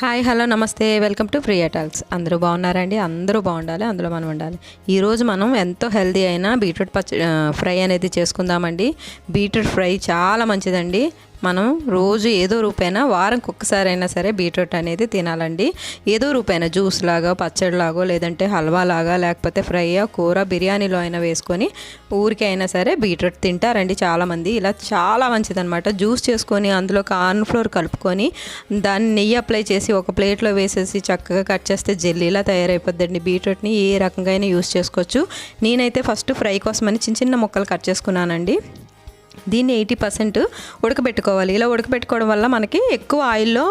Hi hello namaste. Welcome to Priya Talks. అందరూ బాగున్నారండి? అందరూ బాగుండాలి అందులో మనం ఉండాలి. ఈరోజు మనం ఎంతో హెల్దీ అయిన బీట్రూట్ పచ్చ ఫ్రై అనేది చేసుకుందామండి. బీట్రూట్ ఫ్రై చాలా మంచిదండి. మనం రోజు ఏదో రూపైనా వారంకి ఒక్కసారైనా సరే బీట్రూట్ అనేది తినాలండి. ఏదో రూపైనా జ్యూస్ లాగా పచ్చడి లాగో లేదంటే హల్వా లాగా లేకపోతే ఫ్రై కూర బిర్యానీలో అయినా వేసుకొని ఊరికి అయినా సరే బీట్రూట్ తింటారండి చాలామంది. ఇలా చాలా మంచిదనమాట జ్యూస్ చేసుకొని అందులో కార్న్ ఫ్లోర్ కలుపుకొని దాన్ని నెయ్యి అప్లై చేసి ఒక ప్లేట్లో వేసేసి చక్కగా కట్ చేస్తే జెల్లీలా తయారైపోద్దండి. బీట్రూట్ని ఏ రకంగా అయినా యూస్ చేసుకోవచ్చు. నేనైతే ఫస్ట్ ఫ్రై కోసమని చిన్న చిన్న ముక్కలు కట్ చేసుకున్నానండి. దీన్ని ఎయిటీ పర్సెంట్ ఉడకబెట్టుకోవాలి. ఇలా ఉడకబెట్టుకోవడం వల్ల మనకి ఎక్కువ ఆయిల్లో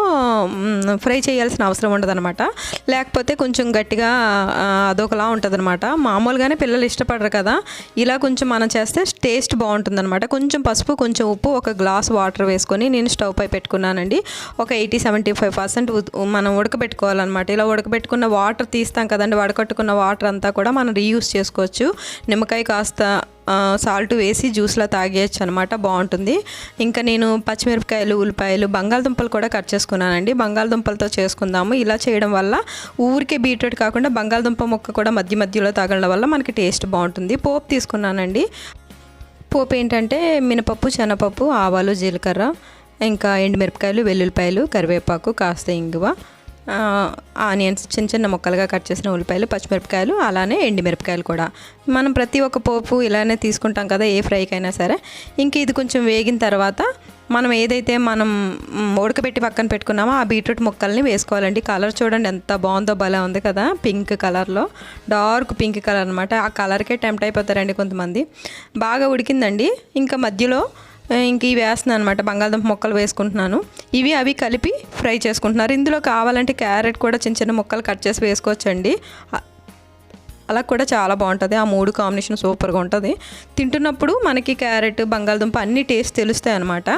ఫ్రై చేయాల్సిన అవసరం ఉండదన్నమాట. లేకపోతే కొంచెం గట్టిగా అదొకలా ఉంటుందన్నమాట. మామూలుగానే పిల్లలు ఇష్టపడరు కదా. ఇలా కొంచెం మనం చేస్తే టేస్ట్ బాగుంటుందన్నమాట. కొంచెం పసుపు కొంచెం ఉప్పు ఒక గ్లాస్ వాటర్ వేసుకొని నేను స్టవ్ పై పెట్టుకున్నానండి. ఒక ఎయిటీ సెవెంటీ ఫైవ్ పర్సెంట్ మనం ఉడకబెట్టుకోవాలన్నమాట. ఇలా ఉడకబెట్టుకున్న వాటర్ తీస్తాం కదండి. వడకట్టుకున్న వాటర్ అంతా కూడా మనం రీయూస్ చేసుకోవచ్చు. నిమ్మకాయ కాస్త సాల్ట్ వేసి జ్యూస్లో తాగేయచ్చు అనమాట బాగుంటుంది. ఇంకా నేను పచ్చిమిరపకాయలు ఉల్లిపాయలు బంగాళదుంపలు కూడా కట్ చేసుకున్నానండి. బంగాళదుంపలతో చేసుకుందాము. ఇలా చేయడం వల్ల ఊరికే బీట్రూట్ కాకుండా బంగాళదుంప ముక్క కూడా మధ్య మధ్యలో తాగడం వల్ల మనకి టేస్ట్ బాగుంటుంది. పోపు తీసుకున్నానండి. పోపు ఏంటంటే మినపప్పు శనగపప్పు ఆవాలు జీలకర్ర ఇంకా ఎండుమిరపకాయలు వెల్లుల్లిపాయలు కరివేపాకు కాస్త ఇంగువ ఆనియన్స్ చిన్న చిన్న ముక్కలుగా కట్ చేసిన ఉల్లిపాయలు పచ్చిమిరపకాయలు అలానే ఎండిమిరపకాయలు కూడా. మనం ప్రతి ఒక్క పోపు ఇలానే తీసుకుంటాం కదా ఏ ఫ్రైకైనా సరే. ఇంక ఇది కొంచెం వేగిన తర్వాత మనం ఏదైతే మనం ఉడకబెట్టి పక్కన పెట్టుకున్నామో ఆ బీట్రూట్ ముక్కల్ని వేసుకోవాలండి. కలర్ చూడండి ఎంత బాగుందో భలే ఉంది కదా పింక్ కలర్లో. డార్క్ పింక్ కలర్ అనమాట ఆ కలర్కే టెంప్ట్ అయిపోతారండి కొంతమంది. బాగా ఉడికిందండి. ఇంకా మధ్యలో ఇంక ఇవి వేస్తున్నాను అనమాట బంగాళదుంప మొక్కలు వేసుకుంటున్నాను. ఇవి అవి కలిపి ఫ్రై చేసుకుంటున్నారు. ఇందులో కావాలంటే క్యారెట్ కూడా చిన్న చిన్న ముక్కలు కట్ చేసి వేసుకోవచ్చండి. అలా కూడా చాలా బాగుంటుంది. ఆ మూడు కాంబినేషన్ సూపర్గా ఉంటుంది. తింటున్నప్పుడు మనకి క్యారెట్ బంగాళదుంప అన్ని టేస్ట్ తెలుస్తాయి అనమాట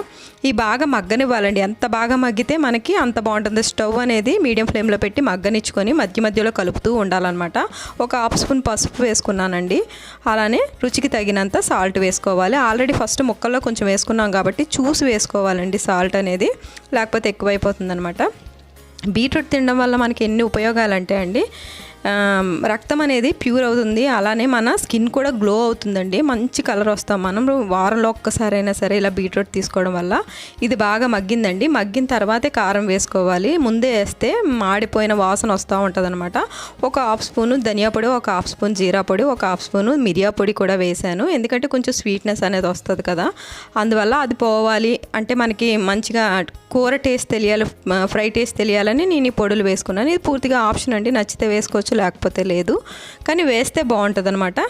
ఈ బాగా మగ్గనివ్వాలండి. ఎంత బాగా మగ్గితే మనకి అంత బాగుంటుంది. స్టవ్ అనేది మీడియం ఫ్లేమ్లో పెట్టి మగ్గనిచ్చుకొని మధ్య మధ్యలో కలుపుతూ ఉండాలన్నమాట. ఒక హాఫ్ స్పూన్ పసుపు వేసుకున్నానండి. అలానే రుచికి తగినంత సాల్ట్ వేసుకోవాలి. ఆల్రెడీ ఫస్ట్ ముక్కల్లో కొంచెం వేసుకున్నాం కాబట్టి చూసి వేసుకోవాలండి సాల్ట్ అనేది. లేకపోతే ఎక్కువైపోతుందనమాట బీట్రూట్ తినడం వల్ల మనకి ఎన్ని ఉపయోగాలు అంటే అండి రక్తం అనేది ప్యూర్ అవుతుంది. అలానే మన స్కిన్ కూడా గ్లో అవుతుందండి. మంచి కలర్ వస్తాం మనం. వారంలో ఒక్కసారైనా సరే ఇలా బీట్రూట్ తీసుకోవడం వల్ల ఇది బాగా మగ్గిందండి. మగ్గిన తర్వాతే కారం వేసుకోవాలి. ముందే వేస్తే మాడిపోయిన వాసన వస్తూ ఉంటుంది ఒక హాఫ్ స్పూను ధనియా పొడి ఒక హాఫ్ స్పూన్ జీరా పొడి ఒక హాఫ్ స్పూను మిరియా పొడి కూడా వేశాను ఎందుకంటే కొంచెం స్వీట్నెస్ అనేది వస్తుంది కదా. అందువల్ల అది పోవాలి. అంటే మనకి మంచిగా కూర టేస్ట్ తెలియాలి ఫ్రై టేస్ట్ తెలియాలని నేను ఈ పొడులు వేసుకున్నాను. ఇది పూర్తిగా ఆప్షన్ అండి. నచ్చితే వేసుకోవచ్చు లేకపోతే లేదు. కానీ వేస్తే బాగుంటుంది అనమాట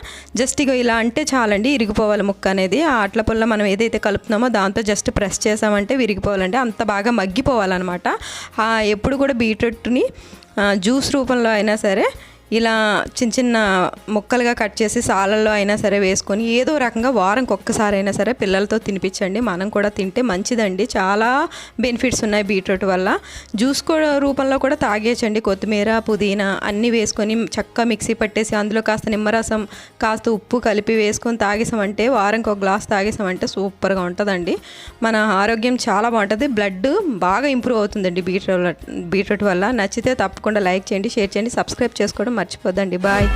జస్ట్ ఇక ఇలా అంటే చాలండి ఇరిగిపోవాలి ముక్క అనేది. ఆ అట్ల పొల్ల మనం ఏదైతే కలుపుతున్నామో దాంతో జస్ట్ ప్రెస్ చేసామంటే విరిగిపోవాలంటే అంత బాగా మగ్గిపోవాలన్నమాట. ఎప్పుడు కూడా బీట్రూట్ని జ్యూస్ రూపంలో అయినా సరే ఇలా చిన్న చిన్న ముక్కలుగా కట్ చేసి సాలల్లో అయినా సరే వేసుకొని ఏదో రకంగా వారంకి ఒక్కసారి అయినా సరే పిల్లలతో తినిపించండి. మనం కూడా తింటే మంచిదండి. చాలా బెనిఫిట్స్ ఉన్నాయి బీట్రూట్ వల్ల. జ్యూస్ కూడా రూపంలో కూడా తాగేయచ్చండి. కొత్తిమీర పుదీనా అన్నీ వేసుకొని చక్కగా మిక్సీ పట్టేసి అందులో కాస్త నిమ్మరసం కాస్త ఉప్పు కలిపి వేసుకొని తాగేసామంటే వారంకి ఒక గ్లాస్ తాగేసామంటే సూపర్గా ఉంటుందండి. మన ఆరోగ్యం చాలా బాగుంటుంది. బ్లడ్ బాగా ఇంప్రూవ్ అవుతుందండి బీట్రూట్ బీట్రూట్ వల్ల. నచ్చితే తప్పకుండా లైక్ చేయండి షేర్ చేయండి సబ్స్క్రైబ్ చేసుకోవడం మర్చిపోదండి. బాయ్.